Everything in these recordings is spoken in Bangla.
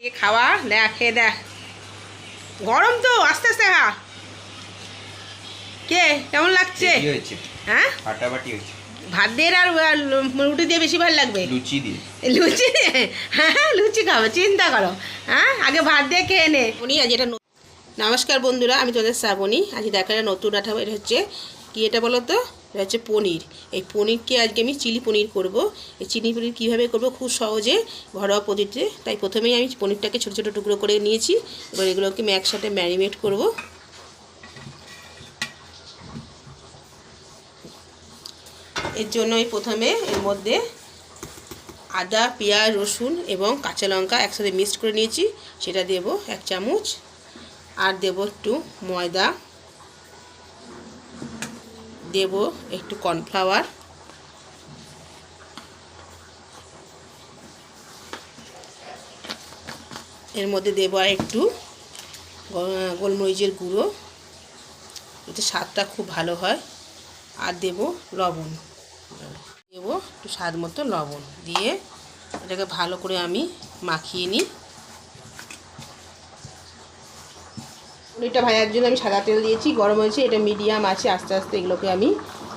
এ খাওয়া? দেখ খেয়ে দেখ। গরম তো আস্তে আস্তে খা। কে? কেমন লাগছে? হ্যাঁ? ভাত দিয়ে আর রুটি দিয়ে বেশি ভালো লাগবে? লুচি দিয়ে। লুচি? হ্যাঁ লুচি খাব চিন্তা করো। হ্যাঁ আগে ভাত দিয়ে খেয়ে নে। উনি আজ এটা ন- নমস্কার বন্ধুরা আমি তোদের শ্রাবণী। আজ দেখা নতুন আঠা এটা হচ্ছে কি এটা বলো তো? এটা হচ্ছে পনির। এই পনিরকে আজকে আমি চিলি পনির করব। এই চিলি পনির কীভাবে করব? খুব সহজে ঘরোয়া পদ্ধতিতে। তাই প্রথমেই আমি পনিরটাকে ছোটো ছোটো টুকরো করে নিয়েছি। এবার এগুলোকে আমি একসাথে ম্যারিনেট করব। এর জন্য আমি প্রথমে এর মধ্যে আদা, পেঁয়াজ, রসুন এবং কাঁচা লঙ্কা একসাথে মিক্সড করে নিয়েছি। সেটা দেব এক চামচ। আর দেব একটু ময়দা। দেব একটু কর্নফ্লাওয়ার। এর মধ্যে দেবো আর একটু গোলমরিচের গুঁড়ো। এতে স্বাদটা খুব ভালো হয়। আর দেব লবণ। দেব একটু স্বাদ মতো লবণ। দিয়ে এটাকে ভালো করে আমি মাখিয়ে নিই। পনিরটা ভাজার জন্য আমি সাদা তেল দিয়েছি, গরম হয়েছে, এটা মিডিয়াম আছে, আস্তে আস্তে এগুলোকে আমি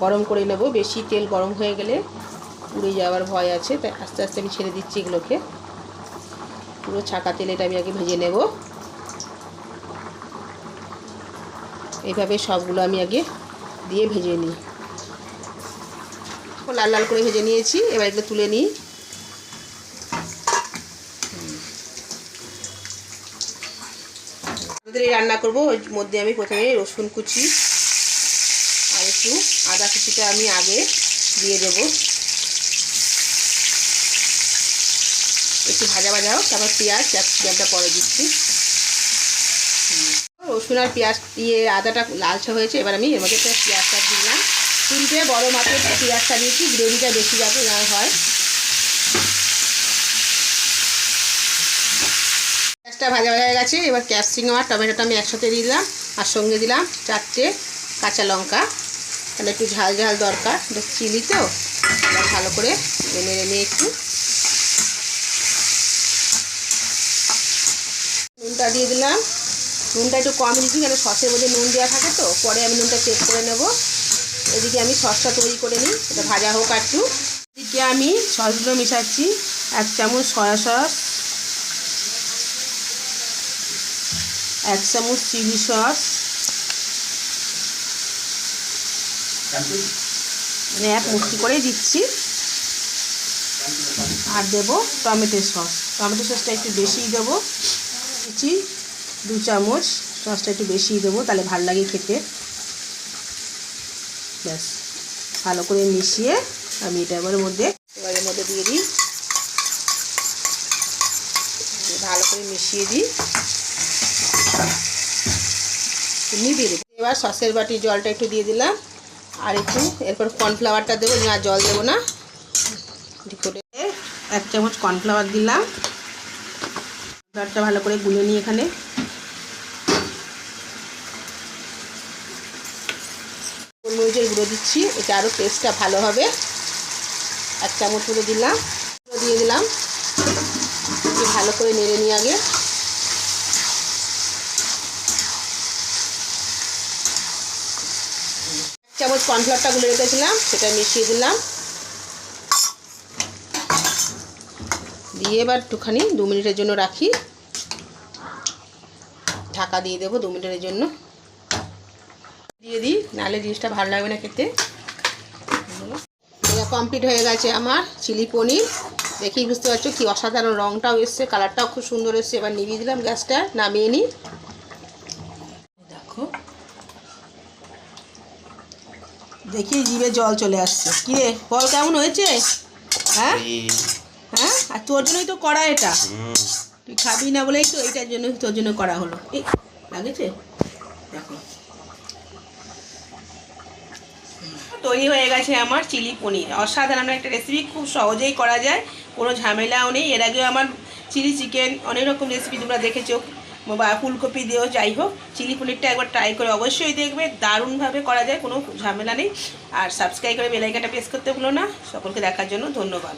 গরম করে নেব। বেশি তেল গরম হয়ে গেলে পুড়ে যাওয়ার ভয় আছে, তাই আস্তে আস্তে আমি ছেড়ে দিচ্ছি এগুলোকে। পুরো ছাকা তেল এটা আমি আগে ভেজে নেব। এইভাবে সবগুলো আমি আগে দিয়ে ভেজে নিই। লাল লাল করে ভেজে নিয়েছি, এবার এগুলো তুলে নিই। এই রান্না করব। ওর মধ্যে আমি প্রথমে রসুন কুচি আর একটু আদা কুচিটা আমি আগে দিয়ে দেব। একটু ভাজা ভাজা হোক, তারপর পেঁয়াজ ক্যাপসিকামটা পরে দিচ্ছি। রসুন আর পেঁয়াজ দিয়ে আদাটা লালচা হয়েছে, এবার আমি এর মধ্যে পেঁয়াজটা দিলাম। তিনটে বড় মাপের পেঁয়াজটা দিয়েছি, গ্রেভিটা বেশি যাতে না হয়। পেঁয়াজটা ভাজা ভাজা হয়ে গেছে। এবার ক্যাপসিকাম আর টমেটোটা আমি একসাথে দিয়ে দিলাম, আর সঙ্গে দিলাম চারটে কাঁচা লঙ্কা। তাহলে একটু ঝাল ঝাল দরকার চিলি তো। ভালো করে নেড়ে নিয়ে একটু। নুনটা দিয়ে দিলাম। নুনটা একটু কম দিচ্ছি কেন সসের মধ্যে নুন দেওয়া থাকে তো, পরে আমি নুনটা চেক করে নেব। এদিকে আমি সসটা তৈরি করে নিই, এটা ভাজা হোক একটু। এদিকে আমি সসগুলো মেশাচ্ছি, এক চামচ সয়া সস এক চামচ চিলি সস। মানে এক মুঠি করেই দিচ্ছি। আর দেব টমেটো সস। টমেটো সসটা একটু বেশিই দেবো। দিচ্ছি দু চামচ। সসটা একটু বেশিই দেবো, তাহলে ভালো লাগে খেতে। ব্যাস, ভালো করে মিশিয়ে আমি এটা এবার মধ্যে এবার এর মধ্যে দিয়ে দিই। ভালো করে মিশিয়ে দিই। এবার সসের বাটি জলটা একটু দিয়ে দিলাম। আর একটু এরপর কর্নফ্লাওয়ারটা দেবো। না, জল দেবো না। করে এক চামচ কর্নফ্লাওয়ার দিলাম। কর্নফ্লাওয়ারটা ভালো করে গুলে নিই এখানে। গোলমরিচের গুঁড়ো দিচ্ছি। এটা আরও টেস্টটা ভালো হবে। এক চামচ করে দিলাম। দিয়ে দিলাম। ভালো করে নেড়ে নিই আগে। চামচ কর্নফ্লাওয়ারটা গুলে রেখেছিলাম, সেটা মিশিয়ে দিলাম। দিয়ে এবার একটুখানি দু মিনিটের জন্য রাখি। ঢাকা দিয়ে দেবো দু মিনিটের জন্য। দিয়ে দিই, নাহলে জিনিসটা ভালো লাগবে না খেতে। কমপ্লিট হয়ে গেছে আমার চিলি পনির। দেখেই বুঝতে পারছ কি অসাধারণ রঙটাও এসছে, কালারটাও খুব সুন্দর এসছে। এবার নিভিয়ে দিলাম গ্যাসটা, নামিয়ে নিই দেখো দেখি জিভে জল চলে আসছে। কি রে বল কেমন হয়েছে? হ্যাঁ? হ্যাঁ? আর তোর জন্যই তো করা এটা। তুই খাবি না বলেই তো এইটার জন্য তোর জন্য করা হলো। এই লাগেছে? দেখো। তৈরি হয়ে গেছে আমার চিলি পনির। অসাধারণ একটা রেসিপি খুব সহজেই করা যায় কোনো ঝামেলাও নেই। এর আগেও আমার চিলি চিকেন অনেক রকম রেসিপি তোমরা দেখেছ। বা ফুলকপি দিয়েও যাই হোক, চিলি পনিরটা একবার ট্রাই করে অবশ্যই দেখবে, দারুণভাবে করা যায়, কোনো ঝামেলা নেই। আর সাবস্ক্রাইব করে বেলাইকাটা প্রেস করতে ভুলো না। সকলকে দেখার জন্য ধন্যবাদ।